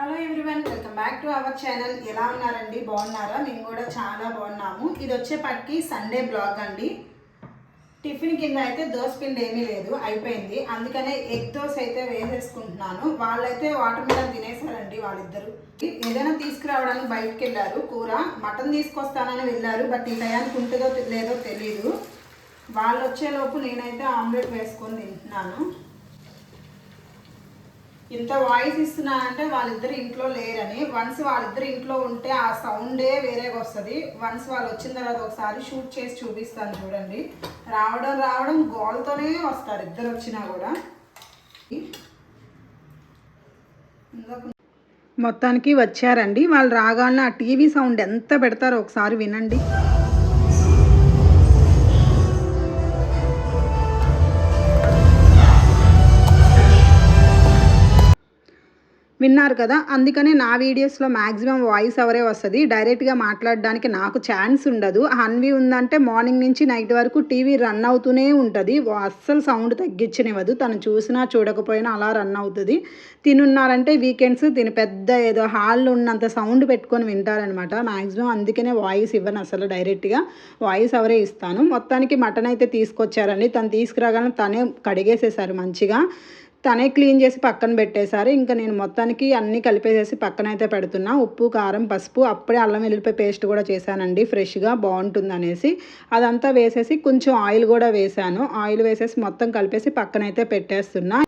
Hello everyone welcome back to our channel ఎలా ఉన్నారండి? బాగున్నారా? మేము కూడా చాలా బాగున్నాము. ఇది వచ్చేపటికి సండే బ్లాగ్ అండి. టిఫిన్ కింద అయితే దోశ పిండి ఏమీ లేదు అయిపోయింది. అందుకనే ఎగ్ దోశ అయితే వేసేసుకుంటున్నాను. వాళ్ళైతే వాటర్ మీద తినేసారండి వాళ్ళిద్దరు. ఏదైనా తీసుకురావడానికి బయటకు వెళ్ళారు. కూర మటన్ తీసుకొస్తానని వెళ్ళారు బట్ ఈ టయానికి ఉంటుందో లేదో తెలియదు వాళ్ళు వచ్చేలోపు నేనైతే ఆమ్లెట్ వేసుకొని తింటున్నాను. ఇంత వాయిస్ ఇస్తున్నానంటే వాళ్ళిద్దరు ఇంట్లో లేరని. వన్స్ వాళ్ళిద్దరు ఇంట్లో ఉంటే ఆ సౌండే వేరేగా వస్తుంది. వన్స్ వాళ్ళు వచ్చిన తర్వాత ఒకసారి షూట్ చేసి చూపిస్తాను చూడండి. రావడం రావడం గోల్తోనే వస్తారు ఇద్దరు వచ్చినా కూడా. మొత్తానికి వచ్చారండి. వాళ్ళు రాగానే ఆ టీవీ సౌండ్ ఎంత పెడతారో ఒకసారి వినండి. విన్నారు కదా? అందుకనే నా వీడియోస్లో మ్యాక్సిమం వాయిస్ అవరే వస్తుంది. డైరెక్ట్గా మాట్లాడడానికి నాకు ఛాన్స్ ఉండదు. హన్వి ఉందంటే మార్నింగ్ నుంచి నైట్ వరకు టీవీ రన్ అవుతూనే ఉంటుంది. అస్సలు సౌండ్ తగ్గించనివ్వదు. తను చూసినా చూడకపోయినా అలా రన్ అవుతుంది. తినున్నారంటే వీకెండ్స్ తిని పెద్ద ఏదో హాల్లో ఉన్నంత సౌండ్ పెట్టుకొని వింటారనమాట. మ్యాక్సిమం అందుకనే వాయిస్ ఇవ్వను అసలు డైరెక్ట్గా. వాయిస్ అవరే ఇస్తాను. మొత్తానికి మటన్ అయితే తీసుకొచ్చారండి. తను తీసుకురాగానే తనే కడిగేసేసారు మంచిగా. తనే క్లీన్ చేసి పక్కన పెట్టేశారు. ఇంకా నేను మొత్తానికి అన్నీ కలిపేసేసి పక్కన అయితే పెడుతున్నా. ఉప్పు కారం పసుపు అప్పుడే అల్లం వెల్లుల్లిపాయ పేస్ట్ కూడా చేశానండి. ఫ్రెష్గా బాగుంటుంది అనేసి అదంతా వేసేసి కొంచెం ఆయిల్ కూడా వేసాను ఆయిల్ వేసేసి మొత్తం కలిపేసి పక్కన అయితే పెట్టేస్తున్నా.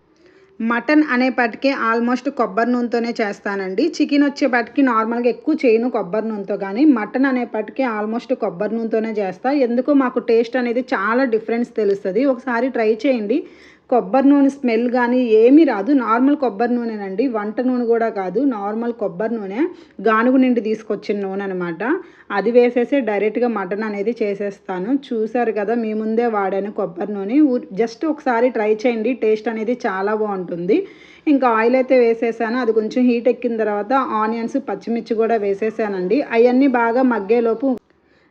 మటన్ అనేపాటికి ఆల్మోస్ట్ కొబ్బరి నూనెతోనే చేస్తానండి. చికెన్ వచ్చేపటికి నార్మల్గా ఎక్కువ చేయను కొబ్బరి నూనెతో కానీ మటన్ అనేపటికి ఆల్మోస్ట్ కొబ్బరి నూనెతోనే చేస్తా. ఎందుకో మాకు టేస్ట్ అనేది చాలా డిఫరెన్స్ తెలుస్తుంది. ఒకసారి ట్రై చేయండి. కొబ్బరి నూనె స్మెల్ కానీ ఏమీ రాదు. నార్మల్ కొబ్బరి నూనెనండి. వంట నూనె కూడా కాదు. నార్మల్ కొబ్బరి నూనె గానుగు నిండి తీసుకొచ్చిన నూనె అనమాట అది వేసేసి డైరెక్ట్గా మటన్ అనేది చేసేస్తాను. చూసారు కదా మీ ముందే వాడాను కొబ్బరి నూనె. జస్ట్ ఒకసారి ట్రై చేయండి. టేస్ట్ అనేది చాలా బాగుంటుంది. ఇంకా ఆయిల్ అయితే వేసేసాను. అది కొంచెం హీట్ ఎక్కిన తర్వాత ఆనియన్స్ పచ్చిమిర్చి కూడా వేసేసానండి. అవన్నీ బాగా మగ్గేలోపు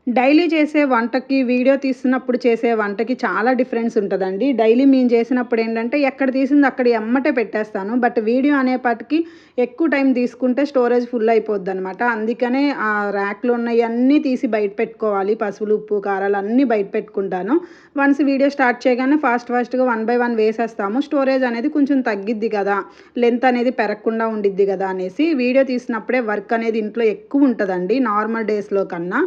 డైలీ చేసే వంటకి వీడియో తీస్తున్నప్పుడు చేసే వంటకి చాలా డిఫరెన్స్ ఉంటుందండి. డైలీ మేము చేసినప్పుడు ఏంటంటే ఎక్కడ తీసింది అక్కడ ఎమ్మటే పెట్టేస్తాను. బట్ వీడియో అనేపాటికి ఎక్కువ టైం తీసుకుంటే స్టోరేజ్ ఫుల్ అయిపోద్ది అనమాట అందుకనే ఆ ర్యాక్లో ఉన్నవన్నీ తీసి బయట పెట్టుకోవాలి. పసుపులు ఉప్పు కారాలు అన్నీ బయట పెట్టుకుంటాను. వన్స్ వీడియో స్టార్ట్ చేయగానే ఫాస్ట్ ఫాస్ట్గా వన్ బై వన్ వేసేస్తాము. స్టోరేజ్ అనేది కొంచెం తగ్గిద్ది కదా. లెంత్ అనేది పెరగకుండా ఉండిద్ది కదా అనేసి వీడియో తీసినప్పుడే వర్క్ అనేది ఇంట్లో ఎక్కువ ఉంటుందండి. నార్మల్ డేస్లో కన్నా.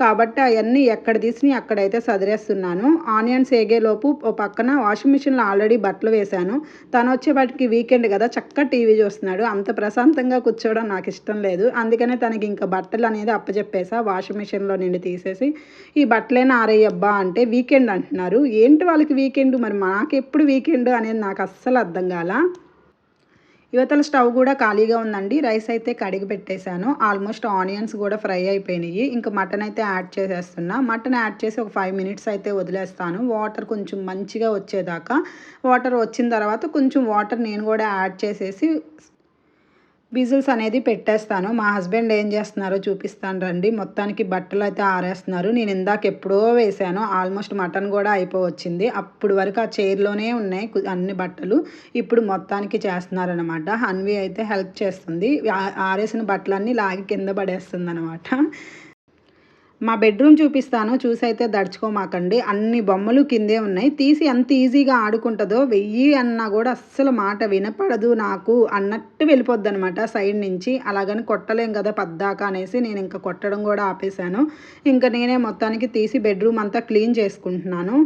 కాబట్టి అవన్నీ ఎక్కడ తీసినవి అక్కడైతే సదిరేస్తున్నాను. ఆనియన్స్ ఏగేలోపు ఓ పక్కన వాషింగ్ మిషన్లో ఆల్రెడీ బట్టలు వేశాను. తను వచ్చేపాటికి వీకెండ్ కదా చక్కగా టీవీ చూస్తున్నాడు. అంత ప్రశాంతంగా కూర్చోవడం నాకు ఇష్టం లేదు. అందుకనే తనకి ఇంకా బట్టలు అనేది అప్పచెప్పేసా వాషింగ్ మిషన్లో నుండి తీసేసి ఈ బట్టలైనా ఆరేయబ్బా అంటే వీకెండ్ అంటున్నారు. ఏంటి వాళ్ళకి వీకెండ్? మరి మాకు ఎప్పుడు వీకెండ్? అనేది నాకు అస్సలు అర్థం కాల. యువతల స్టవ్ కూడా ఖాళీగా ఉందండి. రైస్ అయితే కడిగి పెట్టేశాను. ఆల్మోస్ట్ ఆనియన్స్ కూడా ఫ్రై అయిపోయినాయి. ఇంకా మటన్ అయితే యాడ్ చేసేస్తున్నా. మటన్ యాడ్ చేసి ఒక ఫైవ్ మినిట్స్ అయితే వదిలేస్తాను. వాటర్ కొంచెం మంచిగా వచ్చేదాకా. వాటర్ వచ్చిన తర్వాత కొంచెం వాటర్ నేను కూడా యాడ్ చేసేసి విజిల్స్ అనేది పెట్టేస్తాను. మా హస్బెండ్ ఏం చేస్తున్నారో చూపిస్తాను రండి. మొత్తానికి బట్టలు అయితే ఆరేస్తున్నారు. నేను ఇందాక ఎప్పుడో వేసాను ఆల్మోస్ట్ మటన్ కూడా అయిపోవచ్చింది. అప్పుడు వరకు ఆ చైర్లోనే ఉన్నాయి అన్ని బట్టలు. ఇప్పుడు మొత్తానికి చేస్తున్నారనమాట హన్వి అయితే హెల్ప్ చేస్తుంది. ఆరేసిన బట్టలన్నీ లాగి కింద పడేస్తుంది అనమాట మా బెడ్రూమ్ చూపిస్తాను. చూసి అయితే దడుచుకోమాకండి. అన్ని బొమ్మలు కిందే ఉన్నాయి. తీసి ఎంత ఈజీగా ఆడుకుంటుందో వెయ్యి అన్నా కూడా అస్సలు మాట వినపడదు నాకు. అన్నట్టు వెళ్ళిపోద్ది అనమాట సైడ్ నుంచి. అలాగని కొట్టలేం కదా పద్దాక అనేసి నేను ఇంకా కొట్టడం కూడా ఆపేశాను. ఇంకా నేనే మొత్తానికి తీసి బెడ్రూమ్ అంతా క్లీన్ చేసుకుంటున్నాను.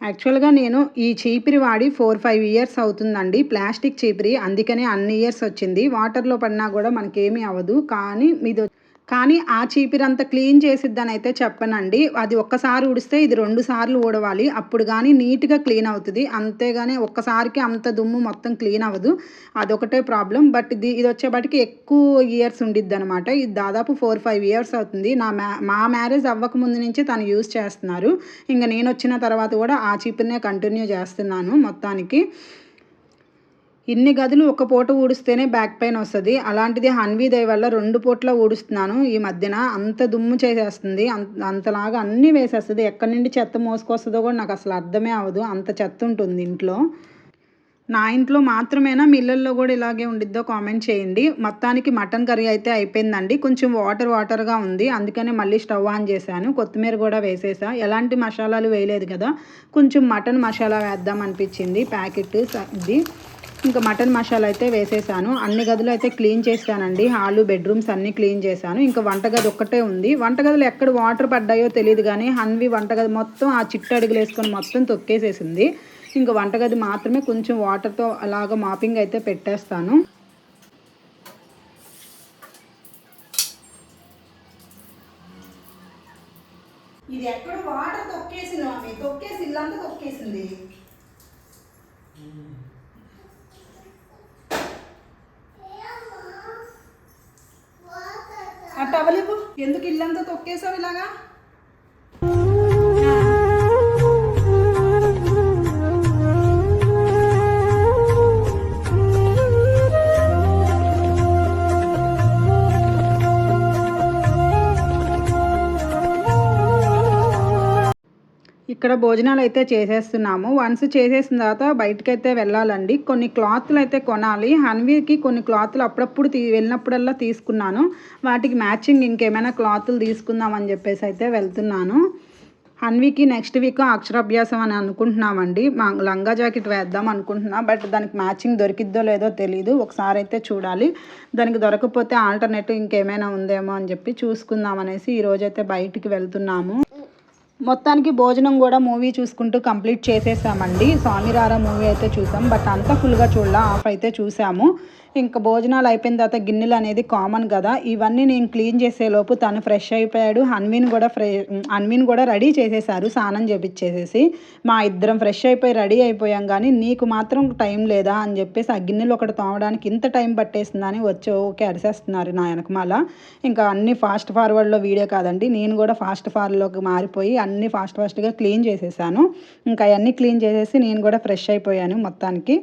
యాక్చువల్గా నేను ఈ చీపిరి వాడి ఫోర్ ఫైవ్ ఇయర్స్ అవుతుందండి. ప్లాస్టిక్ చీపిరి. అందుకనే అన్ని ఇయర్స్ వచ్చింది. వాటర్లో పడినా కూడా మనకేమీ అవ్వదు. కానీ మీది కానీ ఆ చీపిరంత క్లీన్ చేసిద్దని అయితే చెప్పనండి. అది ఒక్కసారి ఉడిస్తే ఇది రెండు సార్లు ఊడవాలి. అప్పుడు కానీ నీట్గా క్లీన్ అవుతుంది. అంతేగాని ఒక్కసారికి అంత దుమ్ము మొత్తం క్లీన్ అవ్వదు. అదొకటే ప్రాబ్లం. బట్ ఇది ఇది వచ్చేపాటికి ఎక్కువ ఇయర్స్ ఉండిద్ది అనమాట ఇది దాదాపు ఫోర్ ఫైవ్ ఇయర్స్ అవుతుంది. నా మ్యా మా మ్యారేజ్ అవ్వక ముందు నుంచి తను యూజ్ చేస్తున్నారు. ఇంకా నేను వచ్చిన తర్వాత కూడా ఆ చీపిరినే కంటిన్యూ చేస్తున్నాను మొత్తానికి. ఇన్ని గదులు ఒక పూట ఊడిస్తేనే బ్యాక్ పెయిన్ వస్తుంది. అలాంటిది హన్వీ దయ వల్ల రెండు పూట్ల ఊడుస్తున్నాను ఈ మధ్యన. అంత దుమ్ము చేసేస్తుంది. అంత అంతలాగా అన్నీ వేసేస్తుంది. ఎక్కడి నుండి చెత్త మోసుకొస్తుందో కూడా నాకు అసలు అర్థమే అవ్వదు. అంత చెత్త ఉంటుంది ఇంట్లో. నా ఇంట్లో మాత్రమేనా? మిల్లల్లో కూడా ఇలాగే ఉండిద్దో కామెంట్ చేయండి. మొత్తానికి మటన్ కర్రీ అయితే అయిపోయిందండి. కొంచెం వాటర్ వాటర్గా ఉంది. అందుకనే మళ్ళీ స్టవ్ ఆన్ చేశాను. కొత్తిమీర కూడా వేసేసా. ఎలాంటి మసాలాలు వేయలేదు కదా. కొంచెం మటన్ మసాలా వేద్దాం అనిపించింది. ప్యాకెట్ ఇది. ఇంకా మటన్ మసాలా అయితే వేసేసాను. అన్ని గదులు అయితే క్లీన్ చేశానండి. హాలు బెడ్రూమ్స్ అన్నీ క్లీన్ చేశాను. ఇంకా వంటగది ఒక్కటే ఉంది. వంటగదిలో ఎక్కడ వాటర్ పడ్డాయో తెలియదు కానీ హన్వి వంటగది మొత్తం ఆ చిట్టు అడుగులు వేసుకొని మొత్తం తొక్కేసేసింది. ఇంకా వంటగది మాత్రమే కొంచెం వాటర్తో అలాగ మాపింగ్ అయితే పెట్టేస్తాను. ఇది ఎక్కడ వాటర్ తొక్కేసింది తొక్కేసి ఇల్లంతా తొక్కేసింది. ఆ టవల్ ఇవ్వు ఎందుకు ఇల్లంతా తొక్కేసావు ఇలాగా? ఇక్కడ భోజనాలు అయితే చేసేస్తున్నాము. వన్స్ చేసేసిన తర్వాత బయటకైతే వెళ్ళాలండి. కొన్ని క్లాత్లు అయితే కొనాలి. హన్వీకి కొన్ని క్లాత్లు అప్పుడప్పుడు తీ వెళ్ళినప్పుడల్లా తీసుకున్నాను. వాటికి మ్యాచింగ్ ఇంకేమైనా క్లాత్లు తీసుకుందామని చెప్పేసి అయితే వెళ్తున్నాను. హన్వీకి నెక్స్ట్ వీక్ అక్షరాభ్యాసం అని అనుకుంటున్నామండి. మా లంగా జాకెట్ వేద్దాం అనుకుంటున్నా. బట్ దానికి మ్యాచింగ్ దొరికిద్దో లేదో తెలియదు ఒకసారి అయితే చూడాలి. దానికి దొరకకపోతే ఆల్టర్నేటివ్ ఇంకేమైనా ఉందేమో అని చెప్పి చూసుకుందాం అనేసి ఈరోజైతే బయటికి వెళ్తున్నాము. మొత్తానికి భోజనం కూడా మూవీ చూసుకుంటూ కంప్లీట్ చేసేసామండి. స్వామిరారా మూవీ అయితే చూసాం. బట్ అంత ఫుల్గా చూడాల ఆఫ్ అయితే చూసాము. ఇంకా భోజనాలు అయిపోయిన తర్వాత గిన్నెలు అనేది కామన్ కదా. ఇవన్నీ నేను క్లీన్ చేసేలోపు తను ఫ్రెష్ అయిపోయాడు. హన్వీన్ కూడా ఫ్రె హన్వీన్ కూడా రెడీ చేసేసారు స్నానం చేపించేసేసి. మా ఇద్దరం ఫ్రెష్ అయిపోయి రెడీ అయిపోయాం కానీ నీకు మాత్రం టైం లేదా అని చెప్పేసి ఆ గిన్నెలు ఒకటి తోమడానికి ఇంత టైం పట్టేస్తుందని వచ్చి ఓకే అరిసేస్తున్నారు నా వెనకమాల. ఇంకా అన్ని ఫాస్ట్ ఫార్వర్డ్లో వీడియో కాదండి. నేను కూడా ఫాస్ట్ ఫార్వర్డ్లోకి మారిపోయి అన్ని ఫాస్ట్ ఫాస్ట్గా క్లీన్ చేసేసాను. ఇంకా అవన్నీ క్లీన్ చేసేసి నేను కూడా ఫ్రెష్ అయిపోయాను మొత్తానికి.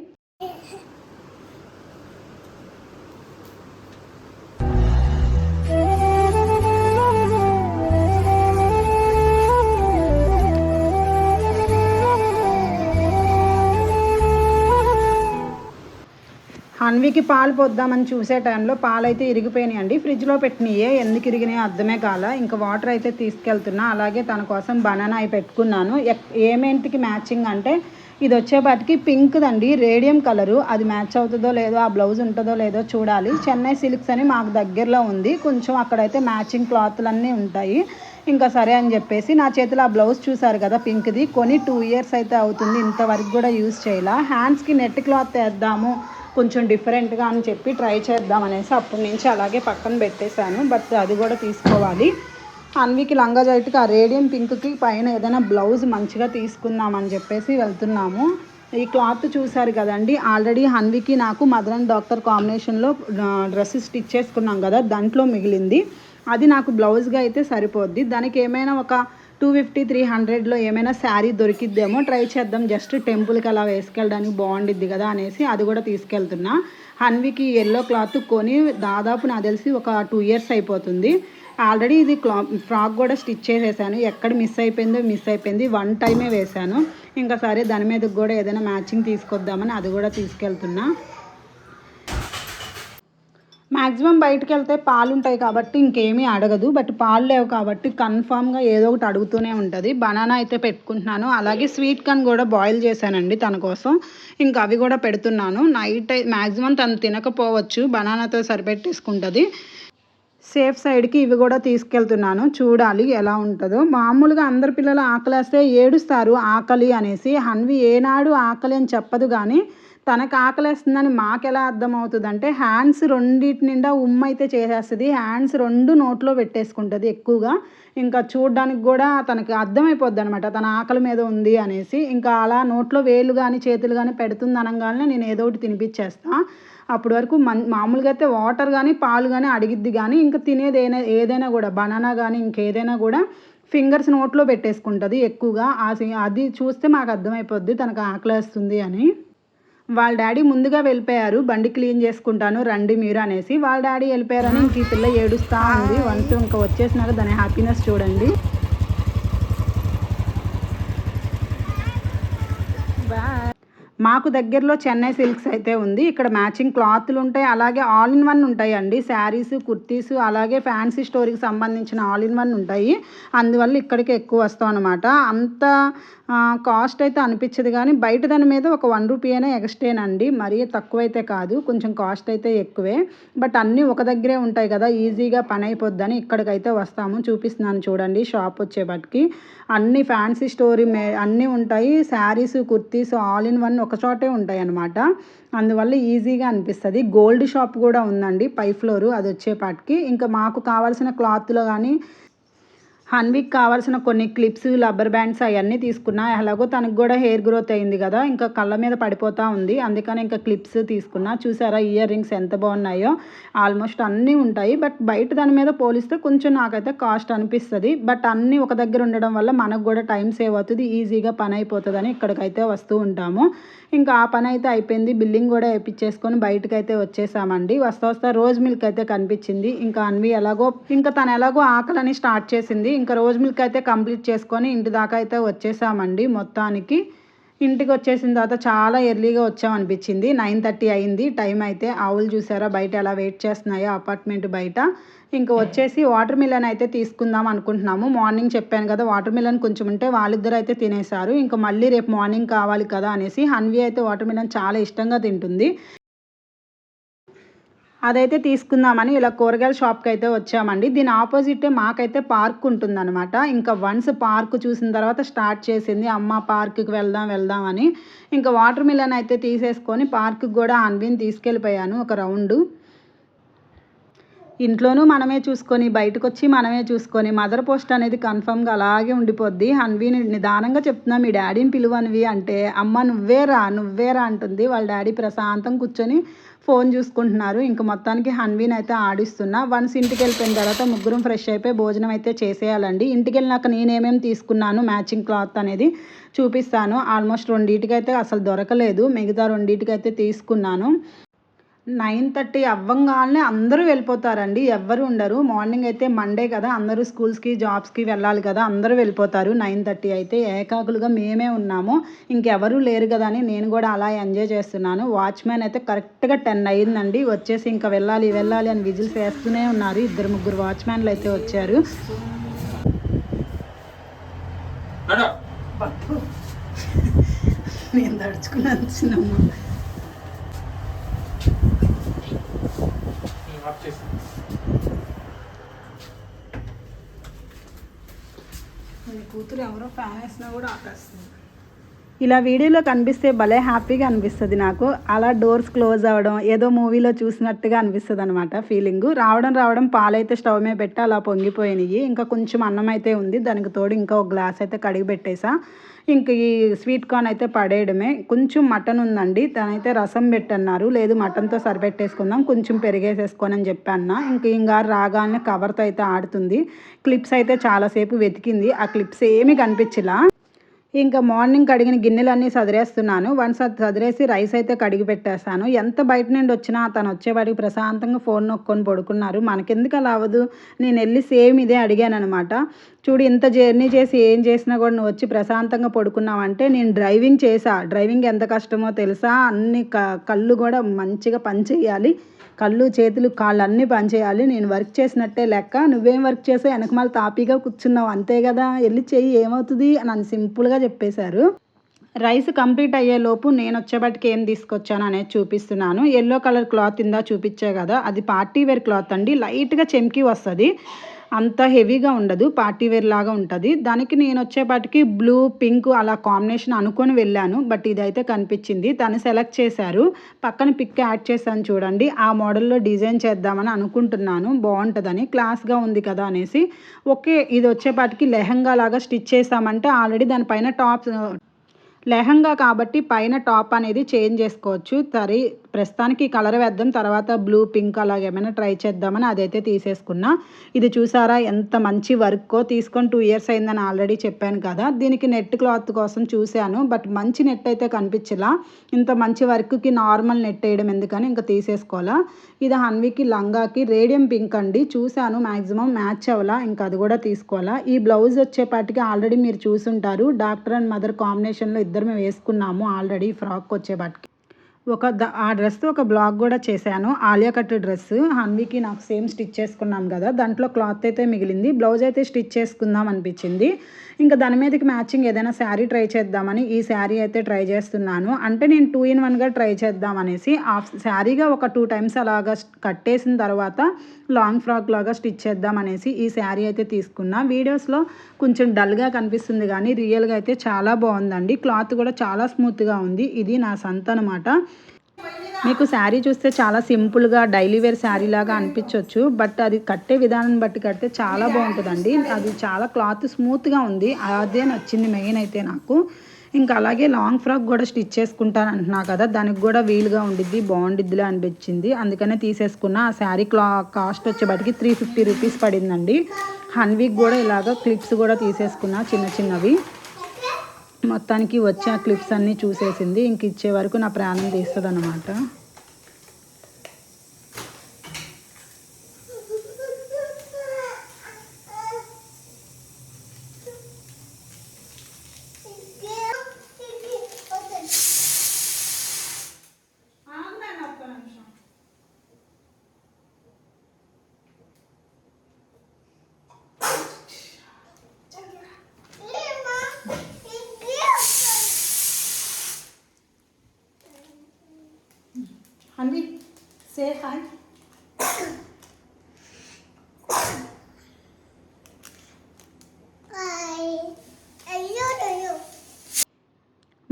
అన్వికి పాలు పోద్దామని చూసే టైంలో పాలు అయితే ఇరిగిపోయినాయండి ఫ్రిడ్జ్లో పెట్టినాయే. ఎందుకు ఇరిగినాయో అర్థమే కాల. ఇంకా వాటర్ అయితే తీసుకెళ్తున్నా. అలాగే తన కోసం బనానా అయి పెట్టుకున్నాను. ఎక్- ఏమేంటికి మ్యాచింగ్ అంటే ఇది వచ్చేపాటికి పింక్దండి. Radium colour. అది మ్యాచ్ అవుతుందో లేదో ఆ బ్లౌజ్ ఉంటుందో లేదో చూడాలి. చెన్నై సిల్క్స్ అని మాకు దగ్గరలో ఉంది. కొంచెం అక్కడైతే మ్యాచింగ్ క్లాత్లు ఉంటాయి. ఇంకా సరే అని చెప్పేసి నా చేతిలో ఆ బ్లౌజ్ చూసారు కదా పింక్ది. కొని టూ ఇయర్స్ అయితే అవుతుంది. ఇంతవరకు కూడా యూజ్ చేయాల. హ్యాండ్స్కి నెట్ క్లాత్ వేద్దాము కొంచెం డిఫరెంట్గా అని చెప్పి ట్రై చేద్దాం అనేసి అప్పటి నుంచి అలాగే పక్కన పెట్టేశాను. బట్ అది కూడా తీసుకోవాలి. అన్వికి లంగా జైట్కి ఆ రేడియం పింక్కి పైన ఏదైనా బ్లౌజ్ మంచిగా తీసుకుందామని చెప్పేసి వెళ్తున్నాము. ఈ క్లాత్ చూసారు కదండి ఆల్రెడీ హన్వికి నాకు మదర్ అండ్ డాక్టర్ కాంబినేషన్లో డ్రెస్ స్టిచ్ చేసుకున్నాం కదా దాంట్లో మిగిలింది. అది నాకు బ్లౌజ్గా అయితే సరిపోద్ది. దానికి ఏమైనా ఒక టూ ఫిఫ్టీ త్రీ హండ్రెడ్లో ఏమైనా శారీ దొరికిద్దేమో ట్రై చేద్దాం. జస్ట్ టెంపుల్కి అలా వేసుకెళ్ళడానికి బాగుండిద్ది కదా అనేసి అది కూడా తీసుకెళ్తున్నా. హన్వికి ఎల్లో క్లాత్ కొని దాదాపు నాకు తెలిసి ఒక టూ ఇయర్స్ అయిపోతుంది. ఆల్రెడీ ఇది క్లా ఫ్రాక్ కూడా స్టిచ్ చేసేసాను. ఎక్కడ మిస్ అయిపోయిందో మిస్ అయిపోయింది. వన్ టైమే వేశాను ఇంకా సరే దాని మీద కూడా ఏదైనా మ్యాచింగ్ తీసుకొద్దామని అది కూడా తీసుకెళ్తున్నా. మ్యాక్సిమం బయటకు వెళ్తే పాలు ఉంటాయి కాబట్టి ఇంకేమీ అడగదు. బట్ పాలు లేవు కాబట్టి కన్ఫామ్గా ఏదో ఒకటి అడుగుతూనే ఉంటుంది. బనానా అయితే పెట్టుకుంటున్నాను. అలాగే స్వీట్ కార్న్ కూడా బాయిల్ చేశానండి తన కోసం. ఇంకా అవి కూడా పెడుతున్నాను. నైట్ మ్యాక్సిమం తను తినకపోవచ్చు. బనానాతో సరిపెట్టేసుకుంటుంది. సేఫ్ సైడ్కి ఇవి కూడా తీసుకెళ్తున్నాను. చూడాలి ఎలా ఉంటుందో. మామూలుగా అందరి పిల్లలు ఆకలేస్తే ఏడుస్తారు ఆకలి అనేసి. హన్వి ఏనాడు ఆకలి అని చెప్పదు కానీ తనకు ఆకలేస్తుందని మాకు ఎలా అర్థమవుతుంది అంటే హ్యాండ్స్ రెండింటి నిండా ఉమ్మ అయితే చేసేస్తుంది. హ్యాండ్స్ రెండు నోట్లో పెట్టేసుకుంటుంది ఎక్కువగా. ఇంకా చూడడానికి కూడా తనకి అర్థమైపోద్ది అనమాట తన ఆకలి మీద ఉంది అనేసి. ఇంకా అలా నోట్లో వేలు కానీ చేతులు కానీ పెడుతుంది అనగానే నేను ఏదో ఒకటి తినిపించేస్తాను అప్పటి వరకు మన్ మామూలుగా అయితే వాటర్ కానీ పాలు కానీ అడిగిద్ది కానీ ఇంకా తినేది ఏదైనా ఏదైనా కూడా బనానా కానీ ఇంకేదైనా కూడా ఫింగర్స్ నోట్లో పెట్టేసుకుంటుంది ఎక్కువగా. ఆ అది చూస్తే మాకు అర్థమైపోద్ది తనకు ఆకలేస్తుంది అని. వాళ్ళ డాడీ ముందుగా వెళ్ళిపోయారు బండి క్లీన్ చేసుకుంటాను రండి మీరు అనేసి. వాళ్ళ డాడీ వెళ్ళిపోయారని ఇంక ఈ పిల్ల ఏడుస్తూ ఉంది. వన్స్ ఇంకా వచ్చేసినాక దాని హ్యాపీనెస్ చూడండి. మాకు దగ్గరలో చెన్నై సిల్క్స్ అయితే ఉంది. ఇక్కడ మ్యాచింగ్ క్లాత్లు ఉంటాయి. అలాగే ఆల్ ఇన్ వన్ ఉంటాయండి. శారీస్ కుర్తీస్ అలాగే ఫ్యాన్సీ స్టోరీకి సంబంధించిన ఆల్ ఇన్ వన్ ఉంటాయి. అందువల్ల ఇక్కడికి ఎక్కువ వస్తాం అనమాట అంత కాస్ట్ అయితే అనిపించదు కానీ బయట దాని మీద ఒక వన్ రూపీ అయినా ఎక్స్ట్రేనండి మరీ తక్కువైతే కాదు. కొంచెం కాస్ట్ అయితే ఎక్కువే. బట్ అన్నీ ఒక దగ్గరే ఉంటాయి కదా. ఈజీగా పని అయిపోద్దని ఇక్కడికైతే వస్తాము. చూపిస్తున్నాను చూడండి షాప్ వచ్చేపటికి అన్ని ఫ్యాన్సీ స్టోరీ మే అన్నీ ఉంటాయి. Saris kurtis all in one ఒక చోటే ఉంటాయి అన్నమాట అందువల్ల ఈజీగా అనిపిస్తుంది. గోల్డ్ షాప్ కూడా ఉందండి. పై ఫ్లోరు అది వచ్చేపాటికి ఇంకా మాకు కావాల్సిన క్లాత్లో కానీ హన్విక్ కావాల్సిన కొన్ని క్లిప్స్ రబ్బర్ బ్యాండ్స్ అవన్నీ తీసుకున్నా ఎలాగో తనకు కూడా హెయిర్ గ్రోత్ అయింది కదా ఇంకా కళ్ళ మీద పడిపోతూ ఉంది. అందుకని ఇంకా క్లిప్స్ తీసుకున్నా. చూసారా ఇయర్ రింగ్స్ ఎంత బాగున్నాయో. ఆల్మోస్ట్ అన్నీ ఉంటాయి. బట్ బయట దాని మీద పోలిస్తే కొంచెం నాకైతే కాస్ట్ అనిపిస్తుంది. బట్ అన్నీ ఒక దగ్గర ఉండడం వల్ల మనకు కూడా టైం సేవ్ అవుతుంది. ఈజీగా పని అయిపోతుందని ఇక్కడికైతే వస్తూ ఉంటాము. ఇంకా ఆ పని అయితే అయిపోయింది. బిల్లింగ్ కూడా వేయించేసుకొని బయటకైతే వచ్చేసామండి. వస్తా వస్తా రోజ్ మిల్క్ అయితే కనిపించింది. ఇంకా అన్వి ఎలాగో ఇంకా తను ఎలాగో ఆకలని స్టార్ట్ చేసింది. ఇంకా రోజు మిల్క్ అయితే కంప్లీట్ చేసుకొని ఇంటి దాకా అయితే వచ్చేసామండి. మొత్తానికి ఇంటికి వచ్చేసిన తర్వాత చాలా ఎర్లీగా వచ్చామనిపించింది. నైన్ థర్టీ అయింది. టైం అయితే ఆవులు చూసారా? బయట ఎలా వెయిట్ చేస్తున్నాయో అపార్ట్మెంట్ బయట. ఇంకా వచ్చేసి వాటర్ మిలన్ అయితే తీసుకుందాం అనుకుంటున్నాము. మార్నింగ్ చెప్పాను కదా వాటర్ మిలన్ కొంచెం ఉంటే వాళ్ళిద్దరు అయితే తినేశారు. ఇంకా మళ్ళీ రేపు మార్నింగ్ కావాలి కదా అనేసి హన్వి అయితే వాటర్ మిలన్ చాలా ఇష్టంగా తింటుంది. అదైతే తీసుకుందామని ఇలా కూరగాయల షాప్కి అయితే వచ్చామండి. దీని ఆపోజిటే మాకైతే పార్క్ ఉంటుందన్నమాట. ఇంకా వన్స్ పార్క్ చూసిన తర్వాత స్టార్ట్ చేసింది. అమ్మ పార్క్కి వెళ్దాం వెళ్దాం అని. ఇంకా వాటర్ మిలన్ అయితే తీసేసుకొని పార్క్కి కూడా అన్విని తీసుకెళ్ళిపోయాను ఒక రౌండు. ఇంట్లోనూ మనమే చూసుకొని బయటకు వచ్చి మనమే చూసుకొని మదర్ పోస్ట్ అనేది కన్ఫర్మ్గా అలాగే ఉండిపోద్ది. అన్వి నిదానంగా చెప్తున్నా మీ డాడీని పిలువనివి అంటే అమ్మ నువ్వేరా నువ్వేరా అంటుంది. వాళ్ళ డాడీ ప్రశాంతం కూర్చొని ఫోన్ చూసుకుంటున్నారు. ఇంక మొత్తానికి హన్వీన్ అయితే ఆడిస్తున్నా. వన్స్ ఇంటికి వెళ్ళిపోయిన తర్వాత ముగ్గురం ఫ్రెష్ అయిపోయి భోజనం అయితే చేసేయాలండి. ఇంటికి వెళ్ళినాక నేనేమేమి తీసుకున్నాను? మ్యాచింగ్ క్లాత్ అనేది చూపిస్తాను. ఆల్మోస్ట్ రెండింటికి అయితే అసలు దొరకలేదు. మిగతా రెండింటికి అయితే తీసుకున్నాను. నైన్ థర్టీ అవ్వంగానే అందరూ వెళ్ళిపోతారండి. ఎవ్వరు ఉండరు. మార్నింగ్ అయితే మండే కదా. అందరూ స్కూల్స్కి జాబ్స్కి వెళ్ళాలి కదా. అందరూ వెళ్ళిపోతారు నైన్ థర్టీ. అయితే ఏకాకులుగా మేమే ఉన్నాము. ఇంకెవరూ లేరు కదా అని నేను కూడా అలా ఎంజాయ్ చేస్తున్నాను. వాచ్మెన్ అయితే కరెక్ట్గా టెన్ అయ్యిందండి వచ్చేసి ఇంకా వెళ్ళాలి వెళ్ళాలి అని విజిల్స్ వేస్తూనే ఉన్నారు. ఇద్దరు ముగ్గురు వాచ్మెన్లు అయితే వచ్చారు. నేను దడుచుకున్నాను చిన్నమ్మ. కూతురు ఎవరో ఫ్యాన్ వేసినా కూడా ఆపేస్తుంది. ఇలా వీడియోలో కనిపిస్తే భలే హ్యాపీగా అనిపిస్తుంది నాకు. అలా డోర్స్ క్లోజ్ అవ్వడం ఏదో మూవీలో చూసినట్టుగా అనిపిస్తుంది అనమాట ఫీలింగ్. రావడం రావడం పాలైతే స్టవ్ మీద పెట్టి అలా పొంగిపోయినాయి. ఇంకా కొంచెం అన్నం అయితే ఉంది దానికి తోడు ఇంకా ఒక గ్లాస్ అయితే కడిగి పెట్టేసా. ఇంక ఈ స్వీట్ కార్న్ అయితే పడేయడమే. కొంచెం మటన్ ఉందండి తనైతే రసం పెట్టన్నారు. లేదు మటన్తో సరిపెట్టేసుకుందాం కొంచెం పెరిగేసేసుకొని అని చెప్పాను ఇంక ఇంకా రాగానే కవర్తో అయితే ఆడుతుంది. క్లిప్స్ అయితే చాలాసేపు వెతికింది. ఆ క్లిప్స్ ఏమీ కనిపించలా. ఇంకా మార్నింగ్ కడిగిన గిన్నెలన్నీ సదిరేస్తున్నాను. వన్స్ అది సదిరేసి రైస్ అయితే కడిగి పెట్టేస్తాను. ఎంత బయట నుండి వచ్చినా తను వచ్చేవాడికి ప్రశాంతంగా ఫోన్ నొక్కొని పడుకున్నారు. మనకెందుకు అలా అవ్వదు? నేను వెళ్ళి సేమ్ ఇదే అడిగాను అనమాట చూడు ఇంత జర్నీ చేసి ఏం చేసినా కూడా నువ్వు వచ్చి ప్రశాంతంగా పడుకున్నావంటే నేను డ్రైవింగ్ చేసా డ్రైవింగ్ ఎంత కష్టమో తెలుసా? అన్ని కళ్ళు కూడా మంచిగా పనిచేయాలి. కళ్ళు చేతులు కాళ్ళు అన్నీ పనిచేయాలి నేను వర్క్ చేసినట్టే లెక్క. నువ్వేం వర్క్ చేసావు? వెనకమాల తాపీగా కూర్చున్నావు. అంతే కదా? వెళ్ళి చెయ్యి. ఏమవుతుంది? అని సింపుల్గా చెప్పేశారు. రైస్ కంప్లీట్ అయ్యేలోపు నేను వచ్చేపటికి ఏం తీసుకొచ్చాను అనేది చూపిస్తున్నాను. ఎల్లో కలర్ క్లాత్ ఇందా చూపించే కదా? అది పార్టీ వేర్ క్లాత్ అండి. లైట్గా చెమ్కి వస్తుంది. అంత హెవీగా ఉండదు పార్టీ వేర్ లాగా ఉంటుంది. దానికి నేను వచ్చేపాటికి బ్లూ పింక్ అలా కాంబినేషన్ అనుకొని వెళ్ళాను. బట్ ఇదైతే కనిపించింది. తను సెలెక్ట్ చేశారు. పక్కన పిక్ యాడ్ చేశాను చూడండి. ఆ మోడల్లో డిజైన్ చేద్దామని అనుకుంటున్నాను. బాగుంటుందని. క్లాస్గా ఉంది కదా అనేసి. ఓకే ఇది వచ్చేపాటికి లెహంగా లాగా స్టిచ్ చేసామంటే ఆల్రెడీ దానిపైన టాప్ లెహంగా కాబట్టి పైన టాప్ అనేది చేంజ్ చేసుకోవచ్చు. తరి ప్రస్తుతానికి కలర్ వేద్దాం. తర్వాత బ్లూ పింక్ అలాగే ఏమైనా ట్రై చేద్దామని అదైతే తీసేసుకున్నా. ఇది చూసారా ఎంత మంచి వర్క్ తీసుకొని టూ ఇయర్స్ అయిందని ఆల్రెడీ చెప్పాను కదా. దీనికి నెట్ క్లాత్ కోసం చూశాను. బట్ మంచి నెట్ అయితే కనిపించలా. ఇంత మంచి వర్క్కి నార్మల్ నెట్ వేయడం ఎందుకని ఇంకా తీసేసుకోవాలా. ఇది హన్వీకి లంగాకి రేడియం పింక్ అండి. చూశాను మ్యాక్సిమం మ్యాచ్ అవ్వాలా. ఇంకా అది కూడా తీసుకోవాలా. ఈ బ్లౌజ్ వచ్చేపాటికి ఆల్రెడీ మీరు చూసుంటారు. డాక్టర్ అండ్ మదర్ కాంబినేషన్లో ఇద్దరు మేము వేసుకున్నాము ఆల్రెడీ ఫ్రాక్ వచ్చేపాటికి ఒక ఆ డ్రెస్ ఒక బ్లాగ్ కూడా చేశాను. Alia cut dress. హన్వీకి నాకు సేమ్ స్టిచ్ చేసుకున్నాం కదా. దాంట్లో క్లాత్ అయితే మిగిలింది. బ్లౌజ్ అయితే స్టిచ్ చేసుకుందాం అనిపించింది. ఇంకా దాని మీదకి మ్యాచింగ్ ఏదైనా శారీ ట్రై చేద్దామని ఈ శారీ అయితే ట్రై చేస్తున్నాను. అంటే నేను టూ ఇన్ వన్గా ట్రై చేద్దాం అనేసి ఆఫ్ శారీగా ఒక టూ టైమ్స్ అలాగా కట్టేసిన తర్వాత లాంగ్ ఫ్రాక్ లాగా స్టిచ్ చేద్దాం అనేసి ఈ శారీ అయితే తీసుకున్నా. వీడియోస్లో కొంచెం డల్గా కనిపిస్తుంది కానీ రియల్గా అయితే చాలా బాగుందండి. క్లాత్ కూడా చాలా స్మూత్గా ఉంది. ఇది నా సంత అనమాట మీకు శారీ చూస్తే చాలా సింపుల్గా డైలీ వేర్ శారీ లాగా అనిపించవచ్చు బట్ అది కట్టే విధానం బట్టి కడితే చాలా బాగుంటుందండి. అది చాలా క్లాత్ స్మూత్గా ఉంది. అదే నచ్చింది మెయిన్ అయితే నాకు. ఇంకా అలాగే లాంగ్ ఫ్రాక్ కూడా స్టిచ్ చేసుకుంటాను అంటున్నా కదా దానికి కూడా వీలుగా ఉండిద్ది బాగుండిద్దిలే అనిపించింది. అందుకనే తీసేసుకున్న. ఆ శారీ క్లా కాస్ట్ వచ్చేబడికి త్రీ ఫిఫ్టీ రూపీస్ పడిందండి. హన్వీక్ కూడా ఇలాగ క్లిప్స్ కూడా తీసేసుకున్నా చిన్న చిన్నవి. మొత్తానికి వచ్చే ఆ క్లిప్స్ అన్నీ చూసేసింది. ఇంక ఇచ్చే వరకు నా ప్రాణం తీస్తుంది అనమాట హన్వీ సే హాయ్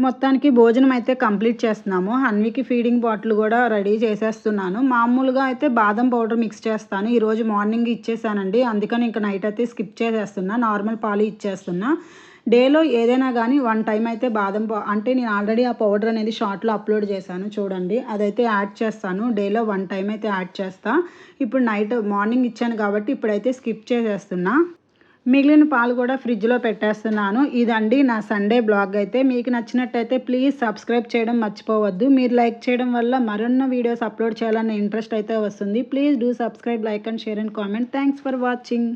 మొత్తానికి భోజనం అయితే కంప్లీట్ చేస్తున్నాము. హన్వీకి ఫీడింగ్ బాటిల్ కూడా రెడీ చేసేస్తున్నాను. మామూలుగా అయితే బాదం పౌడర్ మిక్స్ చేస్తాను. ఈరోజు మార్నింగ్ ఇచ్చేసానండి. అందుకని ఇంకా నైట్ అయితే స్కిప్ చేసేస్తున్నా. నార్మల్ పాలు ఇచ్చేస్తున్నా. డేలో ఏదైనా కానీ వన్ టైం అయితే బాదం అంటే నేను ఆల్రెడీ ఆ పౌడర్ అనేది షార్ట్లో అప్లోడ్ చేశాను చూడండి. అదైతే యాడ్ చేస్తాను. డేలో వన్ టైం అయితే యాడ్ చేస్తా. ఇప్పుడు నైట్ మార్నింగ్ ఇచ్చాను కాబట్టి ఇప్పుడైతే స్కిప్ చేసేస్తున్నా. మిగిలిన పాలు కూడా ఫ్రిడ్జ్లో పెట్టేస్తున్నాను. ఇదండి నా సండే బ్లాగ్ అయితే. మీకు నచ్చినట్టయితే ప్లీజ్ సబ్స్క్రైబ్ చేయడం మర్చిపోవద్దు. మీరు లైక్ చేయడం వల్ల మరొన్న వీడియోస్ అప్లోడ్ చేయాలన్న ఇంట్రెస్ట్ అయితే వస్తుంది. Please do subscribe like and share and comment. Thanks for watching.